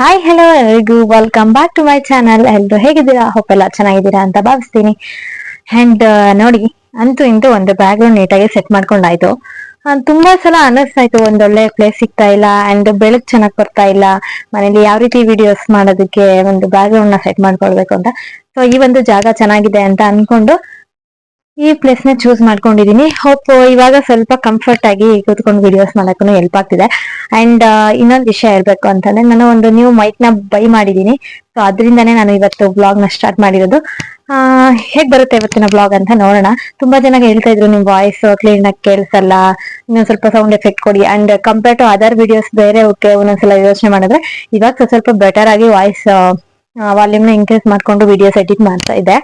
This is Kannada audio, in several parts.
ಹಾಯ್ ಹಲೋ ಎಲ್ರಿಗೂ welcome back to my channel ಎಲ್ರು ಹೇಗಿದ್ದೀರಾ? ಎಲ್ಲ ಚೆನ್ನಾಗಿದ್ದೀರಾ ಅಂತ ಭಾವಿಸ್ತೀನಿ. ಅಂಡ್ ನೋಡಿ, ಅಂತೂ ಇಂತೂ ಒಂದು ಬ್ಯಾಕ್ಗ್ರೌಂಡ್ ನೀಟಾಗಿ ಸೆಟ್ ಮಾಡ್ಕೊಂಡಾಯ್ತು. ತುಂಬಾ ಸಲ ಅನ್ನಿಸ್ತಾಯ್ತು ಒಂದೊಳ್ಳೆ ಪ್ಲೇಸ್ ಸಿಗ್ತಾ ಇಲ್ಲ ಅಂಡ್ ಬೆಳಕ್ ಚೆನ್ನಾಗಿ ಬರ್ತಾ ಇಲ್ಲ. ಮನೇಲಿ ಯಾವ ರೀತಿ ವಿಡಿಯೋಸ್ ಮಾಡೋದಕ್ಕೆ ಒಂದು ಬ್ಯಾಕ್ಗ್ರೌಂಡ್ನ ಸೆಟ್ ಮಾಡ್ಕೊಳ್ಬೇಕು ಅಂತ. ಸೊ ಈ ಒಂದು ಜಾಗ ಚೆನ್ನಾಗಿದೆ ಅಂತ ಅನ್ಕೊಂಡು ಈ ಪ್ಲೇಸ್ನ ಚೂಸ್ ಮಾಡ್ಕೊಂಡಿದೀನಿ. ಹೋಪ್ ಇವಾಗ ಸ್ವಲ್ಪ ಕಂಫರ್ಟ್ ಆಗಿ ಕೂತ್ಕೊಂಡು ವಿಡಿಯೋಸ್ ಮಾಡಕ್ಕೂ ಹೆಲ್ಪ್ ಆಗ್ತಿದೆ. ಅಂಡ್ ಇನ್ನೊಂದು ವಿಷಯ ಹೇಳ್ಬೇಕು ಅಂತಂದ್ರೆ ನಾನು ಒಂದು ನ್ಯೂ ಮೈಕ್ನ ಬೈ ಮಾಡಿದೀನಿ. ಸೊ ಅದರಿಂದಾನೇ ನಾನು ಇವತ್ತು ಬ್ಲಾಗ್ನ ಸ್ಟಾರ್ಟ್ ಮಾಡಿರೋದು. ಹೇಗ್ ಬರುತ್ತೆ ಇವತ್ತಿನ ಬ್ಲಾಗ್ ಅಂತ ನೋಡೋಣ. ತುಂಬಾ ಜನ ಹೇಳ್ತಾ ಇದ್ರು ನಿಮ್ ವಾಯ್ಸ್ ಕ್ಲೀನ್ ಆಗಿ ಕೇಳಿಸಲ್ಲ, ಇನ್ನೊಂದ್ ಸ್ವಲ್ಪ ಸೌಂಡ್ ಎಫೆಕ್ಟ್ ಕೊಡಿ. And compare to other videos ಬೇರೆ ಓಕೆ ಒಂದೊಂದ್ಸಲ ಯೋಚನೆ ಮಾಡಿದ್ರೆ ಇವಾಗ ಸ್ವಲ್ಪ ಬೆಟರ್ ಆಗಿ ವಾಯ್ಸ್ ವಾಲ್ಯೂಮ್ನ ಇನ್ಕ್ರೀಸ್ ಮಾಡ್ಕೊಂಡು ವಿಡಿಯೋಸ್ ಎಡಿಟ್ ಮಾಡ್ತಾ ಇದೆ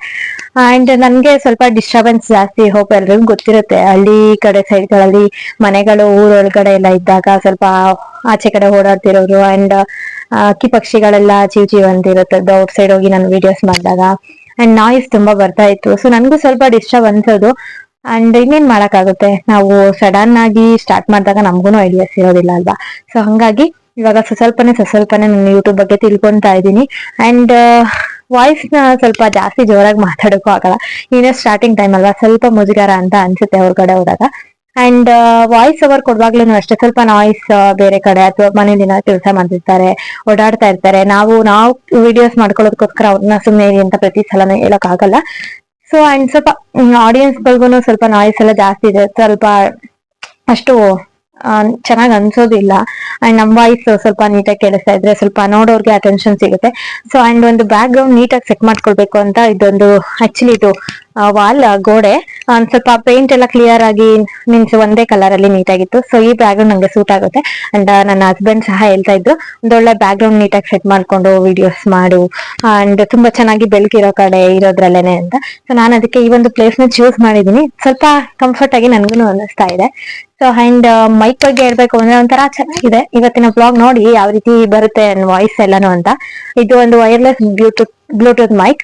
ಅಂಡ್ ನನ್ಗೆ ಸ್ವಲ್ಪ ಡಿಸ್ಟರ್ಬೆನ್ಸ್ ಜಾಸ್ತಿ ಹೋಪ್ ಎಲ್ರಿಗೂ ಗೊತ್ತಿರುತ್ತೆ. ಹಳ್ಳಿ ಕಡೆ ಸೈಡ್ಗಳಲ್ಲಿ ಮನೆಗಳು ಊರೊಳಗಡೆ ಎಲ್ಲ ಇದ್ದಾಗ ಸ್ವಲ್ಪ ಆಚೆ ಕಡೆ ಓಡಾಡ್ತಿರೋರು ಅಂಡ್ ಅಕ್ಕಿ ಪಕ್ಷಿಗಳೆಲ್ಲ ಚೀವ್ ಚೀವ್ ಅಂತ ಇರುತ್ತೆ ಔಟ್ ಸೈಡ್ ಹೋಗಿ ನಾನು ವಿಡಿಯೋಸ್ ಮಾಡಿದಾಗ. ಅಂಡ್ ನಾಯ್ಸ್ ತುಂಬಾ ಬರ್ತಾ ಇತ್ತು. ಸೊ ನನ್ಗೂ ಸ್ವಲ್ಪ ಡಿಸ್ಟರ್ಬ್ ಅನ್ಸೋದು ಅಂಡ್ ಇನ್ನೇನ್ ಮಾಡಕ್ಕಾಗುತ್ತೆ? ನಾವು ಸಡನ್ ಆಗಿ ಸ್ಟಾರ್ಟ್ ಮಾಡಿದಾಗ ನಮ್ಗೂ ಐಡಿಯಾಸ್ ಇರೋದಿಲ್ಲ ಅಲ್ವಾ? ಸೊ ಹಂಗಾಗಿ ಇವಾಗ ಸ್ವಸ್ವಲ್ಪನೇ ಸ್ವಸ್ವಲ್ಪನೇ ನಾನು ಯೂಟ್ಯೂಬ್ ಬಗ್ಗೆ ತಿಳ್ಕೊಂತಾ ಇದ್ದೀನಿ. ಅಂಡ್ ವಾಯ್ಸ್ನ ಸ್ವಲ್ಪ ಜಾಸ್ತಿ ಜೋರಾಗಿ ಮಾತಾಡೋಕ್ಕೂ ಆಗಲ್ಲ. ಇನ್ನೇ ಸ್ಟಾರ್ಟಿಂಗ್ ಟೈಮ್ ಅಲ್ವಾ? ಸ್ವಲ್ಪ ಮುಜುಗಾರ ಅಂತ ಅನ್ಸುತ್ತೆ ಹೊರಗಡೆ ಹೋದಾಗ. ಅಂಡ್ ವಾಯ್ಸ್ ಓವರ್ ಕೊಡುವಾಗ್ಲೂ ಅಷ್ಟೇ ಸ್ವಲ್ಪ ನಾಯ್ಸ್ ಬೇರೆ ಕಡೆ ಅಥವಾ ಮನೆ ದಿನ ಕೆಲಸ ಮಾಡ್ತಿರ್ತಾರೆ, ಓಡಾಡ್ತಾ ಇರ್ತಾರೆ, ನಾವು ನಾವು ವಿಡಿಯೋಸ್ ಮಾಡ್ಕೊಳ್ಳೋದಕ್ಕೋಸ್ಕರ ಅವ್ರನ್ನ ಸುಮ್ಮನೆ ಇರಿ ಅಂತ ಪ್ರತಿ ಸಲನೂ ಹೇಳಕ್ ಆಗಲ್ಲ. ಸೊ ಅಂಡ್ ಸ್ವಲ್ಪ ಆಡಿಯನ್ಸ್ ಗಳಿಗೂ ಸ್ವಲ್ಪ ನಾಯ್ಸ್ ಎಲ್ಲ ಜಾಸ್ತಿ ಇದೆ. ಸ್ವಲ್ಪ ಅಷ್ಟು ಚೆನ್ನಾಗಿ ಅನ್ಸೋದಿಲ್ಲ. ಅಂಡ್ ನಮ್ಮ ವಾಯ್ಸ್ ಸ್ವಲ್ಪ ನೀಟಾಗಿ ಕೇಳಿಸ್ತಾ ಇದ್ರೆ ಸ್ವಲ್ಪ ನೋಡೋರ್ಗೆ ಅಟೆನ್ಷನ್ ಸಿಗುತ್ತೆ. ಸೊ ಅಂಡ್ ಒಂದು ಬ್ಯಾಕ್ ಗ್ರೌಂಡ್ ನೀಟಾಗಿ ಸೆಟ್ ಮಾಡ್ಕೊಳ್ಬೇಕು ಅಂತ ಇದೊಂದು ಆಕ್ಚುಲಿ ಇದು ವಾಲ್ ಗೋಡೆ. ಒಂದ್ ಸ್ವಲ್ಪ ಪೇಂಟ್ ಎಲ್ಲ ಕ್ಲಿಯರ್ ಆಗಿ ಮೀನ್ಸ್ ಒಂದೇ ಕಲರ್ ಅಲ್ಲಿ ನೀಟಾಗಿತ್ತು ಸೊ ಈ ಬ್ಯಾಕ್ ಗ್ರೌಂಡ್ ನಂಗೆ ಸೂಟ್ ಆಗುತ್ತೆ. ಅಂಡ್ ನನ್ನ ಹಸ್ಬೆಂಡ್ ಸಹ ಹೇಳ್ತಾ ಇದ್ರು ಒಂದೊಳ್ಳೆ ಬ್ಯಾಕ್ ಗ್ರೌಂಡ್ ನೀಟಾಗಿ ಸೆಟ್ ಮಾಡ್ಕೊಂಡು ವಿಡಿಯೋಸ್ ಮಾಡು. ಅಂಡ್ ತುಂಬಾ ಚೆನ್ನಾಗಿ ಬೆಳಕಿರೋ ಕಡೆ ಇರೋದ್ರಲ್ಲೇನೆ ಅಂತ. ಸೊ ನಾನು ಅದಕ್ಕೆ ಈ ಒಂದು ಪ್ಲೇಸ್ನ ಚೂಸ್ ಮಾಡಿದೀನಿ ಸ್ವಲ್ಪ ಕಂಫರ್ಟ್ ಆಗಿ ನನ್ಗೂ ಅನ್ನಿಸ್ತಾ ಇದೆ. ಸೊ ಅಂಡ್ ಮೈಕ್ ಬಗ್ಗೆ ಹೇಳ್ಬೇಕು ಅಂದ್ರೆ ಒಂಥರ ಚೆನ್ನಾಗಿದೆ. ಇವತ್ತಿನ ಬ್ಲಾಗ್ ನೋಡಿ ಯಾವ ರೀತಿ ಬರುತ್ತೆ ವಾಯ್ಸ್ ಎಲ್ಲಾನು ಅಂತ. ಇದು ಒಂದು wireless bluetooth bluetooth mic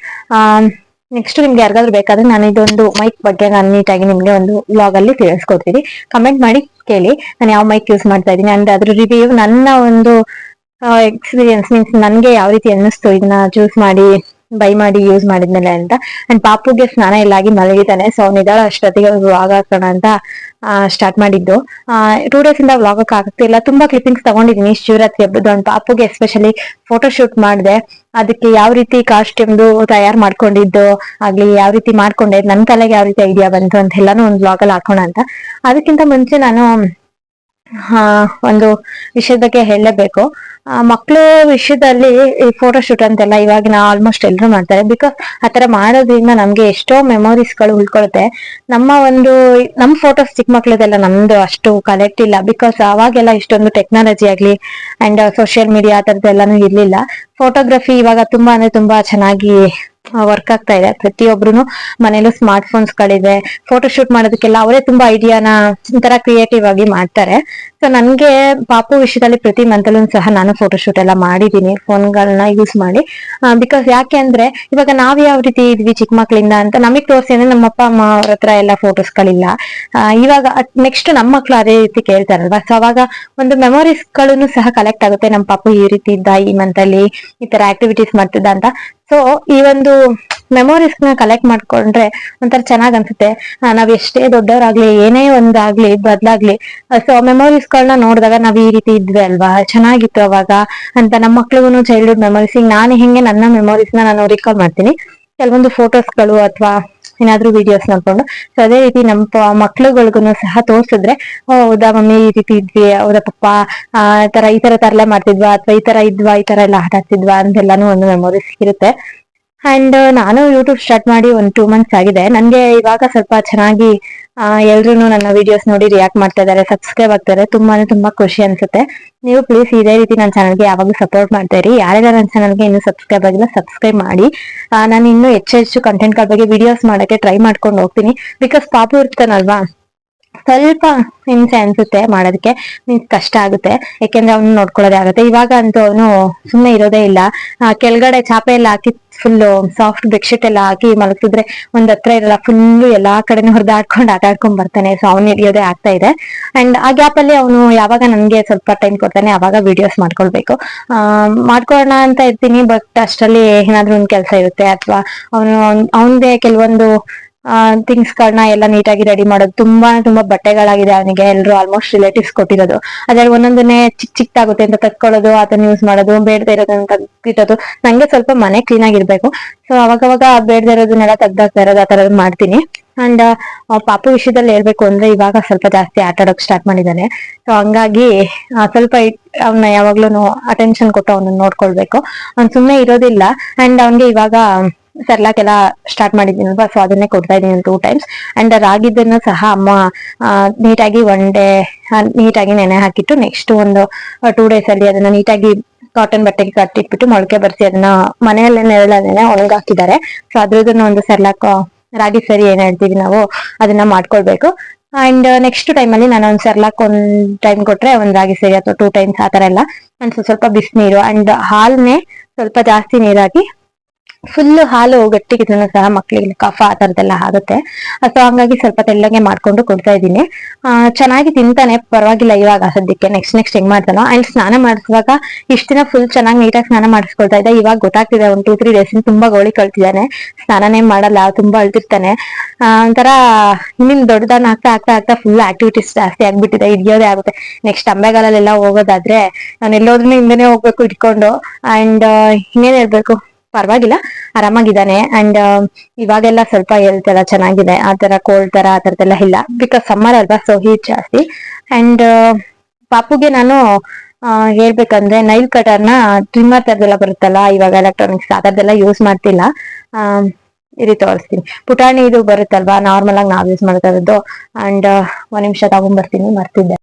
next ನಿಮ್ಗೆ ಯಾರಿಗಾದ್ರೂ ಬೇಕಾದ್ರೆ ನಾನು ಇದೊಂದು ಮೈಕ್ ಬಗ್ಗೆ ನಾನು ನೀಟಾಗಿ ನಿಮ್ಗೆ ಒಂದು ಬ್ಲಾಗ್ ಅಲ್ಲಿ ತಿಳಿಸ್ಕೊಡ್ತೀನಿ. ಕಮೆಂಟ್ ಮಾಡಿ ಕೇಳಿ. ನಾನು ಯಾವ ಮೈಕ್ ಯೂಸ್ ಮಾಡ್ತಾ ಇದ್ದೀನಿ ಅಂಡ್ ಅದ್ರ ರಿವ್ಯೂ ನನ್ನ ಒಂದು ಎಕ್ಸ್ಪೀರಿಯನ್ಸ್ ಮೀನ್ಸ್ ನನ್ಗೆ ಯಾವ ರೀತಿ ಅನ್ನಿಸ್ತು ಇದನ್ನ ಚೂಸ್ ಮಾಡಿ ಬೈ ಮಾಡಿ ಯೂಸ್ ಮಾಡಿದ್ಮೇಲೆ ಅಂತ. ಅಂಡ್ ಪಾಪುಗೆ ಸ್ನಾನ ಇಲ್ಲಾಗಿ ಮಲಗಿದ್ದಾನೆ. ಸೊ ನಿಧಾಳ ಅಷ್ಟೊತ್ತಿಗೆ ಬ್ಲಾಗ್ ಹಾಕೋಣ ಅಂತ ಸ್ಟಾರ್ಟ್ ಮಾಡಿದ್ದು. ಟೂ ಡೇಸ್ ಇಂದ ವ್ಲಾಗ್ ಆಗ್ತಿಲ್ಲ ತುಂಬಾ ಕ್ಲಿಪ್ಪಿಂಗ್ಸ್ ತಗೊಂಡಿದ್ದೀನಿ ಶಿವರಾತ್ರಿ ಹಬ್ಬದ ಒಂದು ಪಾಪುಗೆ ಎಸ್ಪೆಷಲಿ ಫೋಟೋ ಶೂಟ್ ಮಾಡಿದೆ. ಅದಕ್ಕೆ ಯಾವ ರೀತಿ ಕಾಸ್ಟ್ಯೂಮ್ದು ತಯಾರು ಮಾಡ್ಕೊಂಡಿದ್ದು, ಆಗ್ಲಿ ಯಾವ ರೀತಿ ಮಾಡ್ಕೊಂಡೆ, ನನ್ ತಲೆಗೆ ಯಾವ ರೀತಿ ಐಡಿಯಾ ಬಂತು ಅಂತ ಎಲ್ಲಾನು ಒಂದು ವ್ಲಾಗ್ ಅಲ್ಲಿ ಹಾಕೋಣ ಅಂತ. ಅದಕ್ಕಿಂತ ಮುಂಚೆ ನಾನು ಒಂದು ವಿಷಯದ ಬಗ್ಗೆ ಹೇಳಲೇಬೇಕು ಮಕ್ಕಳು ವಿಷಯದಲ್ಲಿ ಈ ಫೋಟೋ ಶೂಟ್ ಅಂತೆಲ್ಲ ಇವಾಗಿನ ಆಲ್ಮೋಸ್ಟ್ ಎಲ್ಲರೂ ಮಾಡ್ತಾರೆ. ಬಿಕಾಸ್ ಆತರ ಮಾಡೋದ್ರಿಂದ ನಮ್ಗೆ ಎಷ್ಟೋ ಮೆಮೊರೀಸ್ಗಳು ಉಳ್ಕೊಳುತ್ತೆ. ನಮ್ಮ ಒಂದು, ನಮ್ ಫೋಟೋಸ್ ಚಿಕ್ಕ ಮಕ್ಳದೆಲ್ಲ ನಮ್ದು ಅಷ್ಟು ಕಲೆಕ್ಟ್ ಇಲ್ಲ. ಬಿಕಾಸ್ ಅವಾಗೆಲ್ಲ ಇಷ್ಟೊಂದು ಟೆಕ್ನಾಲಜಿ ಆಗ್ಲಿ ಅಂಡ್ ಸೋಷಿಯಲ್ ಮೀಡಿಯಾ ಆ ಇರ್ಲಿಲ್ಲ. ಫೋಟೋಗ್ರಫಿ ಇವಾಗ ತುಂಬಾ ಅಂದ್ರೆ ತುಂಬಾ ಚೆನ್ನಾಗಿ ವರ್ಕ್ ಆಗ್ತಾ ಇದೆ. ಪ್ರತಿಯೊಬ್ರು ಮನೇಲೂ ಸ್ಮಾರ್ಟ್ ಫೋನ್ಸ್ ಗಳಿದೆ ಫೋಟೋ ಶೂಟ್ ಮಾಡೋದಕ್ಕೆಲ್ಲ ಅವರೇ ತುಂಬಾ ಐಡಿಯಾನ ಒಂಥರ ಕ್ರಿಯೇಟಿವ್ ಆಗಿ ಮಾಡ್ತಾರೆ. ಸೊ ನನ್ಗೆ ಪಾಪು ವಿಷಯದಲ್ಲಿ ಪ್ರತಿ ಮಂತಲ್ಲೂ ಸಹ ನಾನು ಫೋಟೋ ಶೂಟ್ ಎಲ್ಲ ಮಾಡಿದೀನಿ ಫೋನ್ಗಳನ್ನ ಯೂಸ್ ಮಾಡಿ. ಬಿಕಾಸ್ ಯಾಕೆ ಅಂದ್ರೆ ಇವಾಗ ನಾವ್ ಯಾವ ರೀತಿ ಇದ್ವಿ ಚಿಕ್ಕ ಮಕ್ಳಿಂದ ಅಂತ ನಮಗ್ ತೋರಿಸಿ ಅಂದ್ರೆ ನಮ್ಮ ಅಪ್ಪ ಅಮ್ಮ ಅವ್ರ ಹತ್ರ ಎಲ್ಲ ಫೋಟೋಸ್ ಗಳಿಲ್ಲ ಆ, ಇವಾಗ ನೆಕ್ಸ್ಟ್ ನಮ್ಮ ಮಕ್ಳು ಅದೇ ರೀತಿ ಕೇಳ್ತಾರಲ್ವಾ ಸೊ ಅವಾಗ ಒಂದು ಮೆಮೊರೀಸ್ಗಳನ್ನು ಸಹ ಕಲೆಕ್ಟ್ ಆಗುತ್ತೆ. ನಮ್ಮ ಪಾಪು ಈ ರೀತಿ ಇದ್ದ ಈ ಮಂತ್ ಈ ತರ ಆಕ್ಟಿವಿಟೀಸ್ ಮಾಡ್ತಿದ್ದ ಅಂತ. ಸೊ ಈ ಒಂದು ಮೆಮೊರೀಸ್ನ ಕಲೆಕ್ಟ್ ಮಾಡ್ಕೊಂಡ್ರೆ ಒಂಥರ ಚೆನ್ನಾಗ್ ಅನ್ಸುತ್ತೆ. ನಾವ್ ಎಷ್ಟೇ ದೊಡ್ಡವರಾಗ್ಲಿ, ಏನೇ ಒಂದಾಗ್ಲಿ, ಬದ್ಲಾಗ್ಲಿ ಸೊ ಮೆಮೊರೀಸ್ ಗಳನ್ನ ನೋಡಿದಾಗ ನಾವ್ ಈ ರೀತಿ ಇದ್ವಿ ಅಲ್ವಾ? ಚೆನ್ನಾಗಿತ್ತು ಅವಾಗ ಅಂತ ನಮ್ಮ ಮಕ್ಳಿಗೂ ಚೈಲ್ಡ್ಹುಡ್ ಮೆಮೊರೀಸ್ ನಾನು ಹೆಂಗೆ ನನ್ನ ಮೆಮೊರೀಸ್ನ ನಾನು ರಿಕಾಲ್ ಮಾಡ್ತೀನಿ. ಕೆಲವೊಂದು ಫೋಟೋಸ್ಗಳು ಅಥವಾ ಏನಾದ್ರೂ ವಿಡಿಯೋಸ್ ನೋಡ್ಕೊಂಡು. ಸೊ ಅದೇ ರೀತಿ ನಮ್ಮ ಮಕ್ಳುಗಳಿಗೂ ಸಹ ತೋರ್ಸಿದ್ರೆ ಹೌದಾ ಮಮ್ಮಿ ಈ ರೀತಿ ಇದ್ವಿ, ಹೌದಾ ಪಪ್ಪ, ಆ ತರ, ಈ ತರ ತರಲೆ ಮಾಡ್ತಿದ್ವಾ, ಅಥವಾ ಈ ತರ ಇದ್ವಾ, ಈ ತರ ಎಲ್ಲ ಆಟ ಆಡ್ತಿದ್ವಾ ಅಂತೆಲ್ಲಾನು ಒಂದು ಮೆಮೊರೀಸ್ ಇರುತ್ತೆ. ಅಂಡ್ ನಾನು ಯೂಟ್ಯೂಬ್ ಸ್ಟಾರ್ಟ್ ಮಾಡಿ ಒಂದು ಟೂ ಮಂತ್ಸ್ ಆಗಿದೆ. ನನಗೆ ಇವಾಗ ಸ್ವಲ್ಪ ಚೆನ್ನಾಗಿ ಎಲ್ರು ನನ್ನ ವಿಡಿಯೋಸ್ ನೋಡಿ ರಿಯಾಕ್ಟ್ ಮಾಡ್ತಾ ಇದಾರೆ ಸಬ್ಸ್ಕ್ರೈಬ್ ಆಗ್ತಾರೆ ತುಂಬಾನೇ ತುಂಬಾ ಖುಷಿ ಅನ್ಸುತ್ತೆ. ನೀವು ಪ್ಲೀಸ್ ಇದೇ ರೀತಿ ನನ್ನ ಚಾನಲ್ಗೆ ಯಾವಾಗಲೂ ಸಪೋರ್ಟ್ ಮಾಡ್ತಾ ಇರಿ. ಯಾರ್ಯಾರು ನನ್ನ ಚಾನಲ್ಗೆ ಇನ್ನೂ ಸಬ್ಸ್ಕ್ರೈಬ್ ಆಗಿಲ್ಲ ಸಬ್ಸ್ಕ್ರೈಬ್ ಮಾಡಿ. ನಾನು ಇನ್ನೂ ಹೆಚ್ಚು ಹೆಚ್ಚು ಕಂಟೆಂಟ್ಗಳ ಬಗ್ಗೆ ವಿಡಿಯೋಸ್ ಮಾಡಕ್ಕೆ ಟ್ರೈ ಮಾಡ್ಕೊಂಡು ಹೋಗ್ತೀನಿ. ಬಿಕಾಸ್ ಪಾಪು ಇರ್ತಾನಲ್ವಾ? ಸ್ವಲ್ಪ ಹಿಂಸೆ ಅನ್ಸುತ್ತೆ ಮಾಡೋದಕ್ಕೆ ನಿನ್ ಕಷ್ಟ ಆಗುತ್ತೆ. ಯಾಕೆಂದ್ರೆ ಅವ್ನು ನೋಡ್ಕೊಳ್ಳೋದೇ ಆಗುತ್ತೆ. ಇವಾಗ ಅಂತೂ ಅವನು ಸುಮ್ಮನೆ ಇರೋದೇ ಇಲ್ಲ. ಕೆಳಗಡೆ ಚಾಪೆ ಎಲ್ಲ ಹಾಕಿ ಫುಲ್ ಸಾಫ್ಟ್ ಬೆಡ್ಶೀಟ್ ಎಲ್ಲ ಹಾಕಿ ಮಲಗಿಸಿದ್ರೆ ಒಂದ್ ಹತ್ರ ಇರಲ್ಲ ಫುಲ್ಲು ಎಲ್ಲಾ ಕಡೆನೂ ಹೊರದಾಡ್ಕೊಂಡು ಆಟ ಆಡ್ಕೊಂಡ್ ಬರ್ತಾನೆ. ಸೊ ಅವ್ನು ಹಿಡಿಯೋದೇ ಆಗ್ತಾ ಇದೆ. ಅಂಡ್ ಆ ಗ್ಯಾಪ್ ಅಲ್ಲಿ ಅವನು ಯಾವಾಗ ನನ್ಗೆ ಸ್ವಲ್ಪ ಟೈಮ್ ಕೊಡ್ತಾನೆ ಅವಾಗ ವಿಡಿಯೋಸ್ ಮಾಡ್ಕೊಳ್ಬೇಕು. ಆ, ಮಾಡ್ಕೊಳ್ಳೋಣ ಅಂತ ಇರ್ತೀನಿ ಬಟ್ ಅಷ್ಟರಲ್ಲಿ ಏನಾದ್ರೂ ಒಂದ್ ಕೆಲಸ ಇರುತ್ತೆ ಅಥವಾ ಅವನು ಅವನದೇ ಕೆಲವೊಂದು ಥಿಂಗ್ಸ್ ಗಳನ್ನ ಎಲ್ಲ ನೀಟಾಗಿ ರೆಡಿ ಮಾಡೋದು. ತುಂಬಾ ತುಂಬಾ ಬಟ್ಟೆಗಳಾಗಿದೆ ಅವನಿಗೆ. ಎಲ್ಲರೂ ಆಲ್ಮೋಸ್ಟ್ ರಿಲೇಟಿವ್ಸ್ ಕೊಟ್ಟಿರೋದು. ಅದ್ರಲ್ಲಿ ಒಂದೊಂದನ್ನೇ ಚಿಕ್ ಚಿಕ್ಕದಾಗುತ್ತೆ ಅಂತ ತಕ್ಕೊಳ್ಳೋದು ಅದನ್ನ ಯೂಸ್ ಮಾಡೋದು, ಬೇಡದೇ ಇರೋದನ್ನ ತೆಗ್ದಿಟ್ಟೋದು ನಂಗೆ ಸ್ವಲ್ಪ ಮನೆ ಕ್ಲೀನ್ ಆಗಿರ್ಬೇಕು ಸೊ ಅವಾಗವಾಗ ಬೇಡದೇ ಇರೋದನ್ನೆಲ್ಲ ತೆಗ್ದಾಕ್ತಾ ಇರೋದು, ಆ ತರದ್ ಮಾಡ್ತೀನಿ. ಅಂಡ್ ಪಾಪು ವಿಷಯದಲ್ಲಿ ಹೇಳ್ಬೇಕು ಅಂದ್ರೆ ಇವಾಗ ಸ್ವಲ್ಪ ಜಾಸ್ತಿ ಆಟ ಆಡೋಕ್ ಸ್ಟಾರ್ಟ್ ಮಾಡಿದ್ದಾನೆ ಸೊ ಹಂಗಾಗಿ ಸ್ವಲ್ಪ ಅವನ್ನ ಯಾವಾಗ್ಲೂ ಅಟೆನ್ಷನ್ ಕೊಟ್ಟು ಅವನ್ನ ನೋಡ್ಕೊಳ್ಬೇಕು. ಅವ್ನ್ ಸುಮ್ನೆ ಇರೋದಿಲ್ಲ. ಅಂಡ್ ಅವನ್ಗೆ ಇವಾಗ ಸರ್ಲಾಕ್ ಎಲ್ಲ ಸ್ಟಾರ್ಟ್ ಮಾಡಿದ್ದೀನಲ್ವಾ ಸೊ ಅದನ್ನೇ ಕೊಡ್ತಾ ಇದ್ದೀನಿ ಟೂ ಟೈಮ್ಸ್ ಅಂಡ್ ರಾಗಿದ್ದನ್ನು ಸಹ ಅಮ್ಮ ನೀಟಾಗಿ ಒನ್ ಡೇ ನೀಟಾಗಿ ನೆನೆ ಹಾಕಿಟ್ಟು ನೆಕ್ಸ್ಟ್ ಒಂದು ಟೂ ಡೇಸ್ ಅಲ್ಲಿ ಅದನ್ನ ನೀಟಾಗಿ ಕಾಟನ್ ಬಟ್ಟೆಗೆ ಕಟ್ಟಿಟ್ಬಿಟ್ಟು ಮೊಳಕೆ ಬರ್ಸಿ ಅದನ್ನ ಮನೆಯಲ್ಲೇ ನೆರಳನ್ನೇ ಒಣಗಾಕಿದ್ದಾರೆ ಸೊ ಅದ್ರದನ್ನ ಒಂದು ಸರ್ಲಾಕ್ ರಾಗಿ ಸರಿ ಏನ್ ಹೇಳ್ತೀವಿ ನಾವು, ಅದನ್ನ ಮಾಡ್ಕೊಳ್ಬೇಕು. ಅಂಡ್ ನೆಕ್ಸ್ಟ್ ಟೈಮ್ ಅಲ್ಲಿ ನಾನು ಒಂದ್ ಸರ್ಲಾಕ್ ಒಂದ್ ಟೈಮ್ ಕೊಟ್ರೆ ಒಂದ್ ರಾಗಿ ಸರಿ ಅಥವಾ ಟೂ ಟೈಮ್ಸ್ ಆ ತರ ಎಲ್ಲ. ಅಂಡ್ ಸ್ವಲ್ಪ ಬಿಸಿನೀರು ಅಂಡ್ ಹಾಲ್ನೇ ಸ್ವಲ್ಪ ಜಾಸ್ತಿ ನೀರಾಗಿ ಫುಲ್ ಹಾಲು ಗಟ್ಟಿಗಿದ್ರು ಸಹ ಮಕ್ಕಳಿಗೆ ಕಫ ಆ ತರದೆಲ್ಲ ಆಗುತ್ತೆ. ಸೊ ಹಂಗಾಗಿ ಸ್ವಲ್ಪ ತೆಳ್ಳಗೆ ಮಾಡ್ಕೊಂಡು ಕೊಡ್ತಾ ಇದ್ದೀನಿ. ಆ, ಚೆನ್ನಾಗಿ ತಿಂತಾನೆ ಪರವಾಗಿಲ್ಲ ಇವಾಗ ಸದ್ಯಕ್ಕೆ. ನೆಕ್ಸ್ಟ್ ನೆಕ್ಸ್ಟ್ ಹೆಂಗ್ ಮಾಡ್ತಾನೋ? ಅಂಡ್ ಸ್ನಾನ ಮಾಡಿಸುವಾಗ ಇಷ್ಟ ದಿನ ಫುಲ್ ಚೆನ್ನಾಗಿ ನೀಟಾಗಿ ಸ್ನಾನ ಮಾಡಿಸ್ಕೊಳ್ತಾ ಇದ್ದ. ಇವಾಗ ಗೊತ್ತಾಗ್ತಿದೆ ಒಂದ್ ಟೂ ತ್ರೀ ಡೇಸ್ ತುಂಬಾ ಗೋಳಿ ಕಳ್ತಿದ್ದಾನೆ. ಸ್ನಾನನೇ ಮಾಡಲ್ಲ ತುಂಬಾ ಅಳ್ತಿರ್ತಾನೆ. ಒಂಥರ ಇನ್ನಿನ್ ದೊಡ್ಡದಾನ ಆಗ್ತಾ ಆಗ್ತಾ ಆಗ್ತಾ ಫುಲ್ ಆಕ್ಟಿವಿಟೀಸ್ ಜಾಸ್ತಿ ಆಗ್ಬಿಟ್ಟಿದೆ. ಹಿಡಿಯೋದೇ ಆಗುತ್ತೆ. ನೆಕ್ಸ್ಟ್ ಅಂಬೆಗಾಲಲ್ಲೆಲ್ಲ ಹೋಗೋದಾದ್ರೆ ನಾನು ಎಲ್ಲೋದ್ರೂ ಹಿಂದೆನೆ ಹೋಗ್ಬೇಕು ಇಟ್ಕೊಂಡು ಅಂಡ್ ಇನ್ನೇನ್ ಹೇಳ್ಬೇಕು? ಪರವಾಗಿಲ್ಲ ಆರಾಮಾಗಿದ್ದಾನೆ. ಅಂಡ್ ಇವಾಗೆಲ್ಲ ಸ್ವಲ್ಪ ಹೆಲ್ತ್ ಎಲ್ಲ ಚೆನ್ನಾಗಿದೆ. ಆ ತರ ಕೋಲ್ಡ್ ತರ ಆ ತರದೆಲ್ಲ ಇಲ್ಲ. ಬಿಕಾಸ್ ಸಮ್ಮರ್ ಅಲ್ವಾ ಸೊ ಹೀಟ್ ಜಾಸ್ತಿ. ಅಂಡ್ ಪಾಪುಗೆ ನಾನು ಹೇಳ್ಬೇಕಂದ್ರೆ ನೈಲ್ ಕಟರ್ನ ಟ್ರಿಮ್ಮರ್ ತರದೆಲ್ಲ ಬರುತ್ತಲ್ಲ ಇವಾಗ ಎಲೆಕ್ಟ್ರಾನಿಕ್ಸ್ ಆ ತರದೆಲ್ಲ ಯೂಸ್ ಮಾಡ್ತಿಲ್ಲ. ಆ, ಇರಿ ತೋರಿಸ್ತೀನಿ. ಪುಟಾಣಿ ಇದು ಬರುತ್ತಲ್ವಾ ನಾರ್ಮಲ್ ಆಗಿ ನಾವ್ ಯೂಸ್ ಮಾಡ್ತಾ ಇರೋದು. ಅಂಡ್ ಒಂದ್ ನಿಮಿಷ ತಗೊಂಡ್ಬರ್ತೀನಿ ಮರ್ತಿದ್ದೆ.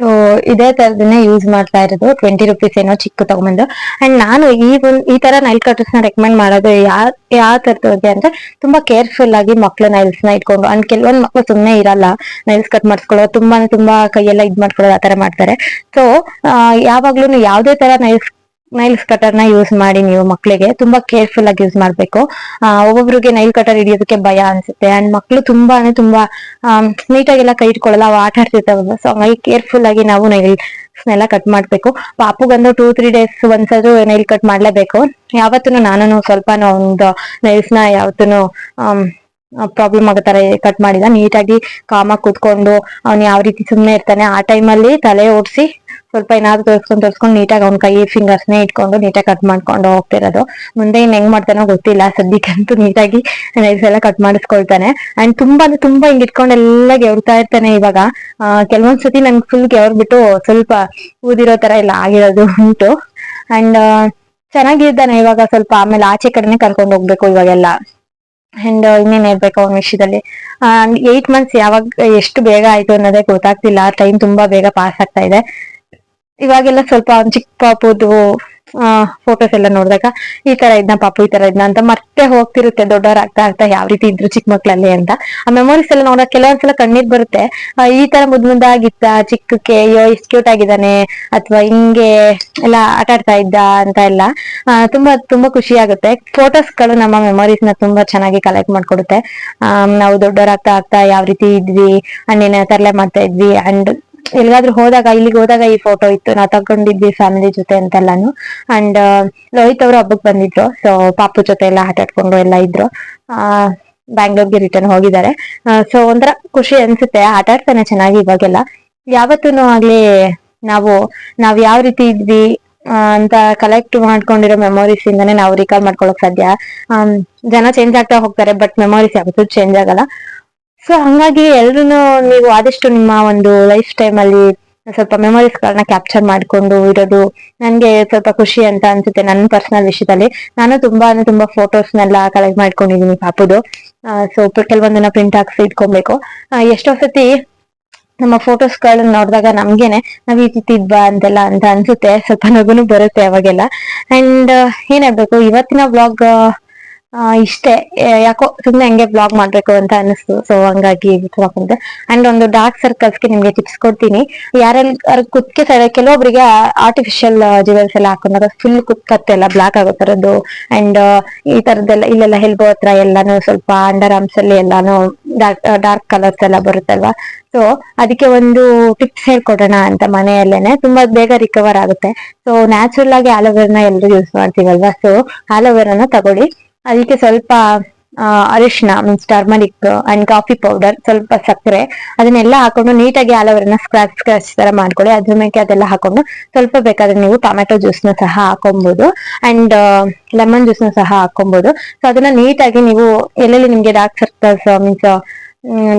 ಸೊ ಇದೇ ತರದನ್ನೇ ಯೂಸ್ ಮಾಡ್ತಾ ಇರೋದು. ಟ್ವೆಂಟಿ ರುಪೀಸ್ ಏನೋ ಚಿಕ್ಕ ತಗೊಂಡ್ಬಂದು. ಅಂಡ್ ನಾನು ಈ ಒಂದ್, ಈ ತರ ನೈಲ್ ಕಟರ್ಸ್ನ ರೆಕಮೆಂಡ್ ಮಾಡೋದು ಯಾವ ಯಾವ ತರದವ್ರಿಗೆ ಅಂದ್ರೆ ತುಂಬಾ ಕೇರ್ಫುಲ್ ಆಗಿ ಮಕ್ಳು ನೈಲ್ಸ್ನ ಇಟ್ಕೊಂಡು ಅಂಡ್ ಕೆಲವೊಂದ್ ಮಕ್ಳು ಸುಮ್ನೆ ಇರಲ್ಲ. ನೈಲ್ಸ್ ಕಟ್ ಮಾಡಿಸ್ಕೊಳ್ಳೋದು ತುಂಬಾ ತುಂಬಾ ಕೈಯೆಲ್ಲ ಇದ್ ಆ ತರ ಮಾಡ್ತಾರೆ. ಸೊ ಯಾವಾಗ್ಲೂ ಯಾವ್ದೇ ತರ ನೈಲ್ಸ್ ನೈಲ್ಸ್ ಕಟರ್ನ ಯೂಸ್ ಮಾಡಿ ನೀವು ಮಕ್ಕಳಿಗೆ ತುಂಬಾ ಕೇರ್ಫುಲ್ ಆಗಿ ಯೂಸ್ ಮಾಡ್ಬೇಕು. ಒಬ್ಬೊಬ್ರಿಗೆ ನೈಲ್ ಕಟರ್ ಹಿಡಿಯೋದಕ್ಕೆ ಭಯ ಅನ್ಸುತ್ತೆ. ಅಂಡ್ ಮಕ್ಳು ತುಂಬಾನೇ ತುಂಬಾ ನೀಟಾಗೆಲ್ಲ ಕೈ ಇಟ್ಕೊಳ್ಳಲ್ಲ, ಅವು ಆಟ ಆಡ್ತಿರ್ತಾವಲ್ಲ ಸೊ ಹಂಗಾಗಿ ಕೇರ್ಫುಲ್ ಆಗಿ ನಾವು ನೈಲ್ ನೆಲ್ಲ ಕಟ್ ಮಾಡ್ಬೇಕು. ಪಾಪುಗಂದು ಟೂ ತ್ರೀ ಡೇಸ್ ಒಂದ್ಸಾದ್ರು ನೈಲ್ ಕಟ್ ಮಾಡ್ಲೇಬೇಕು. ಯಾವತ್ತೂ ನಾನು ಸ್ವಲ್ಪ ಒಂದು ನೈಲ್ಸ್ನ ಯಾವತ್ತೂ ಪ್ರಾಬ್ಲಮ್ ಆಗೋ ತರ ಕಟ್ ಮಾಡಿದ ನೀಟಾಗಿ ಕಾಮಾಗಿ ಕೂತ್ಕೊಂಡು, ಅವ್ನು ಯಾವ ರೀತಿ ಸುಮ್ನೆ ಇರ್ತಾನೆ, ಆ ಟೈಮಲ್ಲಿ ತಲೆ ಓಡಿಸಿ ಸ್ವಲ್ಪ ಏನಾದ್ರು ತೋರಿಸ್ಕೊಂಡು ತೋರಿಸ್ಕೊಂಡು ನೀಟಾಗಿ ಅವ್ನ ಕೈ ಫಿಂಗರ್ಸ್ ನೇ ಇಟ್ಕೊಂಡು ನೀಟಾಗಿ ಕಟ್ ಮಾಡ್ಕೊಂಡು ಹೋಗ್ತಿರೋದು. ಮುಂದೆ ಇನ್ ಹೆಂಗ್ ಮಾಡ್ತಾನೋ ಗೊತ್ತಿಲ್ಲ ಸದ್ಯಕ್ಕಂತೂ ನೀಟಾಗಿ ಎಲ್ಲ ಕಟ್ ಮಾಡಿಸ್ಕೊಳ್ತಾನೆ. ಅಂಡ್ ತುಂಬಾ ಅಂದ್ರೆ ತುಂಬಾ ಹಿಂಗ್ ಇಟ್ಕೊಂಡು ಎಲ್ಲ ಗೆವ್ತಾ ಇರ್ತಾನೆ ಇವಾಗ. ಕೆಲವೊಂದ್ ಸತಿ ಫುಲ್ ಗೆವ್ರ್ಬಿಟ್ಟು ಸ್ವಲ್ಪ ಊದಿರೋ ತರ ಎಲ್ಲ ಆಗಿರೋದು ಉಂಟು. ಅಂಡ್ ಚೆನ್ನಾಗಿದ್ದಾನೆ ಇವಾಗ ಸ್ವಲ್ಪ ಆಮೇಲೆ ಆಚೆ ಕಡೆನೆ ಕರ್ಕೊಂಡು ಹೋಗ್ಬೇಕು ಇವಾಗೆಲ್ಲ. ಅಂಡ್ ಇನ್ನೇನ್ ಹೇಳ್ಬೇಕು ಅವನ ವಿಷಯದಲ್ಲಿ? ಏಟ್ ಮಂತ್ಸ್ ಯಾವಾಗ, ಎಷ್ಟು ಬೇಗ ಆಯ್ತು ಅನ್ನೋದೇ ಗೊತ್ತಾಗ್ತಿಲ್ಲ. ಟೈಮ್ ತುಂಬಾ ಬೇಗ ಪಾಸ್ ಆಗ್ತಾ ಇದೆ. ಇವಾಗೆಲ್ಲ ಸ್ವಲ್ಪ ಚಿಕ್ಕ ಪಾಪುದು ಫೋಟೋಸ್ ಎಲ್ಲ ನೋಡಿದಾಗ ಈ ತರ ಇದ್ನ ಪಾಪು, ಈ ತರ ಇದ್ನ ಅಂತ ಮತ್ತೆ ಹೋಗ್ತಿರುತ್ತೆ, ದೊಡ್ಡವರಾಗ್ತಾ ಆಗ್ತಾ ಯಾವ ರೀತಿ ಇದ್ರು ಚಿಕ್ಕ ಮಕ್ಳಲ್ಲಿ ಅಂತ. ಆ ಮೆಮೊರೀಸ್ ಎಲ್ಲ ನೋಡಕ್ ಕೆಲವೊಂದ್ಸಲ ಕಣ್ಣೀರ್ ಬರುತ್ತೆ. ಈ ತರ ಮುದ್ ಮುದ್ದಾಗಿತ್ತ ಚಿಕ್ಕಕ್ಕೆ ಅಯ್ಯೋ ಇಷ್ಟು ಕ್ಯೂಟ್ ಆಗಿದ್ದಾನೆ, ಅಥವಾ ಹಿಂಗೆ ಎಲ್ಲ ಆಟ ಆಡ್ತಾ ಇದ್ದ ಅಂತ ಎಲ್ಲ ತುಂಬಾ ತುಂಬಾ ಖುಷಿ ಆಗುತ್ತೆ. ಫೋಟೋಸ್ಗಳು ನಮ್ಮ ಮೆಮೊರೀಸ್ನ ತುಂಬಾ ಚೆನ್ನಾಗಿ ಕಲೆಕ್ಟ್ ಮಾಡ್ಕೊಡುತ್ತೆ. ನಾವು ದೊಡ್ಡವರಾಗ್ತಾ ಆಗ್ತಾ ಯಾವ ರೀತಿ ಇದ್ವಿ, ಅಣ್ಣಿನ ತರಲೆ ಮಾಡ್ತಾ ಇದ್ವಿ ಅಂಡ್ ಎಲ್ಲಿಗಾದ್ರೂ ಹೋದಾಗ, ಇಲ್ಲಿಗೆ ಹೋದಾಗ ಈ ಫೋಟೋ ಇತ್ತು. ನಾ ತಗೊಂಡಿದ್ವಿ ಫ್ಯಾಮಿಲಿ ಜೊತೆ ಅಂತೆಲ್ಲಾನು. ಅಂಡ್ ಲೋಹಿತ್ ಅವರು ಹಬ್ಬಕ್ಕೆ ಬಂದಿದ್ರು. ಸೊ ಪಾಪು ಜೊತೆ ಎಲ್ಲ ಆಟ ಆಡ್ಕೊಂಡು ಎಲ್ಲ ಇದ್ರು. ಆ, ಬ್ಯಾಂಗ್ಳೂರ್ಗೆ ರಿಟರ್ನ್ ಹೋಗಿದ್ದಾರೆ. ಸೊ ಒಂಥರ ಖುಷಿ ಅನ್ಸುತ್ತೆ. ಆಟ ಆಡ್ತಾನೆ ಚೆನ್ನಾಗಿ ಇವಾಗೆಲ್ಲ. ಯಾವತ್ತೂ ಆಗ್ಲಿ ನಾವು, ನಾವ್ ಯಾವ ರೀತಿ ಇದ್ವಿ ಅಂತ ಕಲೆಕ್ಟ್ ಮಾಡ್ಕೊಂಡಿರೋ ಮೆಮೊರೀಸ್ ಇಂದಾನೆ ನಾವು ರಿಕಾಲ್ ಮಾಡ್ಕೊಳಕ್ ಸಾಧ್ಯ. ಜನ ಚೇಂಜ್ ಆಗ್ತಾ ಹೋಗ್ತಾರೆ ಬಟ್ ಮೆಮೊರೀಸ್ ಯಾವತ್ತೂ ಚೇಂಜ್ ಆಗಲ್ಲ. ಸೊ ಹಂಗಾಗಿ ಎಲ್ರು ನೀವು ಆದಷ್ಟು ನಿಮ್ಮ ಒಂದು ಲೈಫ್ ಟೈಮ್ ಅಲ್ಲಿ ಸ್ವಲ್ಪ ಮೆಮೊರೀಸ್ ಗಳನ್ನ ಕ್ಯಾಪ್ಚರ್ ಮಾಡ್ಕೊಂಡು ಇರೋದು ನನ್ಗೆ ಸ್ವಲ್ಪ ಖುಷಿ ಅಂತ ಅನ್ಸುತ್ತೆ ನನ್ನ ಪರ್ಸನಲ್ ವಿಷಯದಲ್ಲಿ. ನಾನು ತುಂಬಾ ತುಂಬಾ ಫೋಟೋಸ್ನೆಲ್ಲ ಕಲೆಕ್ಟ್ ಮಾಡ್ಕೊಂಡಿದೀನಿ ಪಾಪುದು. ಸೊ ಕೆಲವೊಂದನ್ನ ಪ್ರಿಂಟ್ ಹಾಕ್ಸಿ ಇಟ್ಕೊಬೇಕು. ಎಷ್ಟೋ ಸತಿ ನಮ್ಮ ಫೋಟೋಸ್ ಗಳನ್ನ ನೋಡಿದಾಗ ನಮ್ಗೇನೆ ನಾವ್ ಈ ರೀತಿ ಅಂತೆಲ್ಲ ಅಂತ ಅನ್ಸುತ್ತೆ. ಸ್ವಲ್ಪ ನಗುನು ಬರುತ್ತೆ ಅವಾಗೆಲ್ಲ. ಅಂಡ್ ಏನ್ ಹೇಳ್ಬೇಕು ಇವತ್ತಿನ ಬ್ಲಾಗ್ ಆ, ಇಷ್ಟೇ. ಯಾಕೋ ಸುಮ್ನೆ ಹಂಗೆ ಬ್ಲಾಗ್ ಮಾಡ್ಬೇಕು ಅಂತ ಅನಿಸ್ತು ಸೊ ಹಂಗಾಗಿ ಬಂದೆ ಅಂಡ್ ಒಂದು ಡಾರ್ಕ್ ಸರ್ಕಲ್ಸ್ಗೆ ನಿಮ್ಗೆ ಟಿಪ್ಸ್ ಕೊಡ್ತೀನಿ. ಯಾರು ಕುತ್ತಿಗೆ ಸೈಡ್ ಕೆಲವೊಬ್ಬರಿಗೆ ಆರ್ಟಿಫಿಷಿಯಲ್ ಜುವೆಲ್ಸ್ ಎಲ್ಲ ಹಾಕೊಂಡಾಗ ಫುಲ್ ಕುತ್ಕತ್ತೆ ಎಲ್ಲ ಬ್ಲಾಕ್ ಆಗೋ ತರದ್ದು. ಅಂಡ್ ಈ ತರದ್ದೆಲ್ಲ ಇಲ್ಲೆಲ್ಲ ಹೆಲ್ಬೋ ಹತ್ರ ಎಲ್ಲಾನು ಸ್ವಲ್ಪ ಅಂಡರ್ ಆರ್ಮ್ಸ್ ಅಲ್ಲಿ ಎಲ್ಲಾನು ಡಾರ್ಕ್ ಡಾರ್ಕ್ ಕಲರ್ಸ್ ಎಲ್ಲ ಬರುತ್ತಲ್ವಾ? ಸೊ ಅದಕ್ಕೆ ಒಂದು ಟಿಪ್ಸ್ ಹೇಳ್ಕೊಡೋಣ ಅಂತ ಮನೆಯಲ್ಲೇನೆ. ತುಂಬಾ ಬೇಗ ರಿಕವರ್ ಆಗುತ್ತೆ. ಸೊ ನ್ಯಾಚುರಲ್ ಆಗಿ ಆಲೋವೆರಾನ ಎಲ್ಲರೂ ಯೂಸ್ ಮಾಡ್ತೀವಲ್ವಾ? ಸೊ ಆಲೋವೆರಾನ ತಗೊಳ್ಳಿ. ಅದಕ್ಕೆ ಸ್ವಲ್ಪ ಅರಿಶಿನ means turmeric and coffee powder ಸ್ವಲ್ಪ ಸಕ್ಕರೆ ಅದನ್ನೆಲ್ಲ ಹಾಕೊಂಡು ನೀಟಾಗಿ ಆಲೋವೆರಾನ ಸ್ಕ್ರಾಚ್ ಸ್ಕ್ರಾಚ್ ತರ ಮಾಡ್ಕೊಳ್ಳಿ. ಅದ್ರ ಮೇಲೆ ಅದೆಲ್ಲ ಹಾಕೊಂಡು ಸ್ವಲ್ಪ ಬೇಕಾದ್ರೆ ನೀವು ಟೊಮೆಟೊ ಜ್ಯೂಸ್ನ ಸಹ ಹಾಕೊಬಹುದು ಅಂಡ್ ಲೆಮನ್ ಜ್ಯೂಸ್ನ ಸಹ ಹಾಕೊಬಹುದು ಸೊ ಅದನ್ನ ನೀಟಾಗಿ ನೀವು ಎಲ್ಲೆಲ್ಲಿ ನಿಮ್ಗೆ ಡಾರ್ಕ್ ಸರ್ಕಲ್ಸ್ ಮೀನ್ಸ್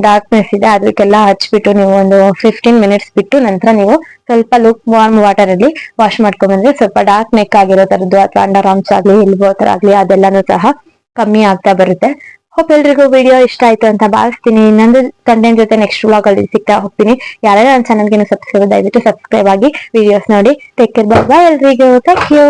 ಡಾರ್ಕ್ನೆಸ್ ಇದೆ ಅದಕ್ಕೆಲ್ಲ ಹಚ್ಬಿಟ್ಟು ನೀವು ಒಂದು ಫಿಫ್ಟೀನ್ ಮಿನಿಟ್ಸ್ ಬಿಟ್ಟು ನಂತರ ನೀವು ಸ್ವಲ್ಪ ಲುಕ್ ವಾರ್ಮ್ ವಾಟರ್ ಅಲ್ಲಿ ವಾಶ್ ಮಾಡ್ಕೊಂಡ್ಬಂದ್ರೆ ಸ್ವಲ್ಪ ಡಾರ್ಕ್ ನೆಕ್ ಆಗಿರೋ ತರದ್ದು ಅಥವಾ ಅಂಡರ್ ಆರ್ಮ್ಸ್ ಆಗ್ಲಿ ಎಲ್ಬೋ ತರ ಆಗ್ಲಿ, ಅದೆಲ್ಲಾನು ಸಹ ಕಮ್ಮಿ ಆಗ್ತಾ ಬರುತ್ತೆ. ಹೋಪ್ ಎಲ್ರಿಗೂ ವಿಡಿಯೋ ಇಷ್ಟ ಆಯ್ತು ಅಂತ ಭಾವಿಸ್ತೀನಿ. ಇನ್ನೊಂದು ಕಂಟೆಂಟ್ ಜೊತೆ ನೆಕ್ಸ್ಟ್ ವ್ಲಾಗ್ ಅಲ್ಲಿ ಸಿಗ್ತಾ ಹೋಗ್ತೀನಿ. ಯಾರ್ಯಾರು ನನ್ನ ಚಾನಲ್ಗೆ ಸಬ್ಸ್ಕ್ರೈಬ್ ದಯವಿಟ್ಟು ಸಬ್ಸ್ಕ್ರೈಬ್ ಆಗಿ ವಿಡಿಯೋಸ್ ನೋಡಿ. ಟೇಕ್ ಕೇರ್ ಬಾಯ್ ಎಲ್ರಿಗೂ. Thank you